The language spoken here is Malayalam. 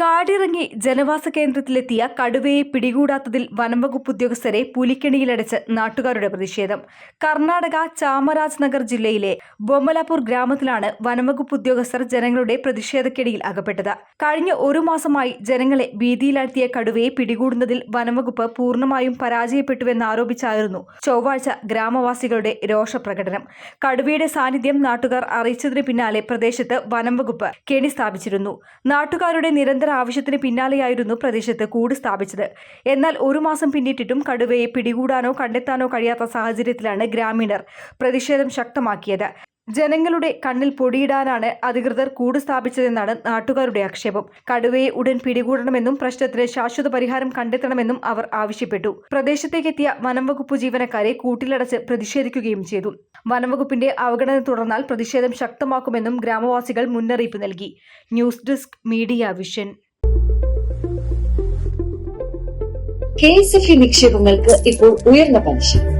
കാടിറങ്ങി ജനവാസ കേന്ദ്രത്തിലെത്തിയ കടുവയെ പിടികൂടാത്തതിൽ വനംവകുപ്പ് ഉദ്യോഗസ്ഥരെ പുലിക്കെണിയിലടച്ച് നാട്ടുകാരുടെ പ്രതിഷേധം. കർണാടക ചാമരാജ് നഗർ ജില്ലയിലെ ബൊമ്മലാപൂർ ഗ്രാമത്തിലാണ് വനംവകുപ്പ് ഉദ്യോഗസ്ഥർ ജനങ്ങളുടെ പ്രതിഷേധക്കെടിയിൽ അകപ്പെട്ടത്. കഴിഞ്ഞ ഒരു മാസമായി ജനങ്ങളെ ഭീതിയിലാഴ്ത്തിയ കടുവയെ പിടികൂടുന്നതിൽ വനംവകുപ്പ് പൂർണമായും പരാജയപ്പെട്ടുവെന്നാരോപിച്ചായിരുന്നു ചൊവ്വാഴ്ച ഗ്രാമവാസികളുടെ രോഷപ്രകടനം. കടുവയുടെ സാന്നിധ്യം നാട്ടുകാർ അറിയിച്ചതിന് പിന്നാലെ പ്രദേശത്ത് വനംവകുപ്പ് കെണി സ്ഥാപിച്ചിരുന്നു. നാട്ടുകാരുടെ നിരന്തര ആവശ്യത്തിന് പിന്നാലെയായിരുന്നു പ്രദേശത്ത് കൂട് സ്ഥാപിച്ചത്. എന്നാൽ ഒരു മാസം പിന്നിട്ടിട്ടും കടുവയെ പിടികൂടാനോ കണ്ടെത്താനോ കഴിയാത്ത സാഹചര്യത്തിലാണ് ഗ്രാമീണർ പ്രതിഷേധം ശക്തമാക്കിയത്. ജനങ്ങളുടെ കണ്ണിൽ പൊടിയിടാനാണ് അധികൃതർ കൂട് സ്ഥാപിച്ചതെന്നാണ് നാട്ടുകാരുടെ ആക്ഷേപം. കടുവയെ ഉടൻ പിടികൂടണമെന്നും പ്രശ്നത്തിന് ശാശ്വത പരിഹാരം കണ്ടെത്തണമെന്നും അവർ ആവശ്യപ്പെട്ടു. പ്രദേശത്തേക്കെത്തിയ വനംവകുപ്പ് ജീവനക്കാരെ കൂട്ടിലടച്ച് പ്രതിഷേധിക്കുകയും ചെയ്തു. വനംവകുപ്പിന്റെ അവഗണന തുടർന്നാൽ പ്രതിഷേധം ശക്തമാക്കുമെന്നും ഗ്രാമവാസികൾ മുന്നറിയിപ്പ് നൽകി. News desk media vision. K S F നിക്ഷേപങ്ങൾക്ക് ഇപ്പോൾ ഉയർന്ന പലിശ.